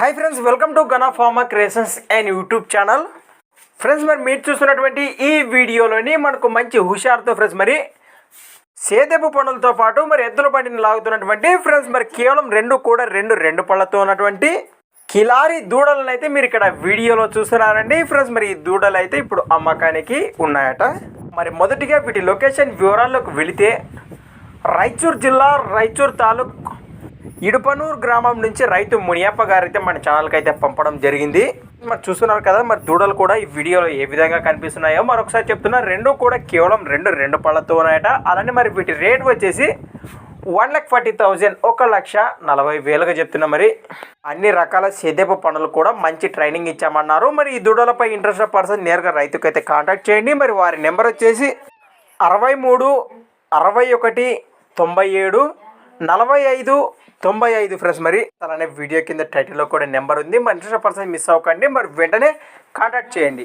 Hi friends welcome to Gana pharma creations and YouTube channel friends మరి మీరు చూస్తున్నటువంటి ఈ వీడియోలోని మనకు మంచి హుషారుతో ఫ్రెండ్స్ మరి సేదెపు పనులతో పాటు మరి ఎద్దుల బండిని లాగుతున్నటువంటి ఫ్రెండ్స్ మరి కేవలం రెండు కూడా రెండు రెండు పళ్ళతో ఉన్నటువంటి కిలారి దూడలను అయితే మీరు ఇక్కడ వీడియోలో చూస్తున్నారండి. ఫ్రెండ్స్ మరి ఈ దూడలు అయితే ఇప్పుడు అమ్మకానికి ఉన్నాయట. మరి మొదటిగా వీటి లొకేషన్ వివరాల్లోకి వెళితే రాయచూర్ జిల్లా రాయచూర్ తాలూక్ ఇడుపనూరు గ్రామం నుంచి రైతు మునియప్ప గారు అయితే మన ఛానల్కి అయితే పంపడం జరిగింది. మరి చూస్తున్నారు కదా మరి దూడలు కూడా ఈ వీడియోలో ఏ విధంగా కనిపిస్తున్నాయో మరొకసారి చెప్తున్నా రెండు కూడా కేవలం రెండు రెండు పళ్ళతో ఉన్నాయట అలానే మరి వీటి రేట్ వచ్చేసి వన్ ల్యాక్ ఫార్టీ థౌజండ్ ఒక లక్ష నలభై వేలుగా చెప్తున్నా మరి. అన్ని రకాల సేద్యపు పనులు కూడా మంచి ట్రైనింగ్ ఇచ్చామన్నారు. మరి ఈ దూడలపై ఇంట్రెస్ట్ పర్సన్ నేరుగా రైతుకు అయితే కాంటాక్ట్ చేయండి. మరి వారి నెంబర్ వచ్చేసి అరవై మూడు అరవై ఒకటి తొంభై ఏడు నలభై ఐదు తొంభై ఐదు ఫ్రెండ్స్ మరి అలానే వీడియో కింద టైటిల్లో కూడా నెంబర్ ఉంది. మరి ఇంట్రెస్ట్ పర్సన్ మిస్ అవ్వకండి. మరి వెంటనే కాంటాక్ట్ చేయండి.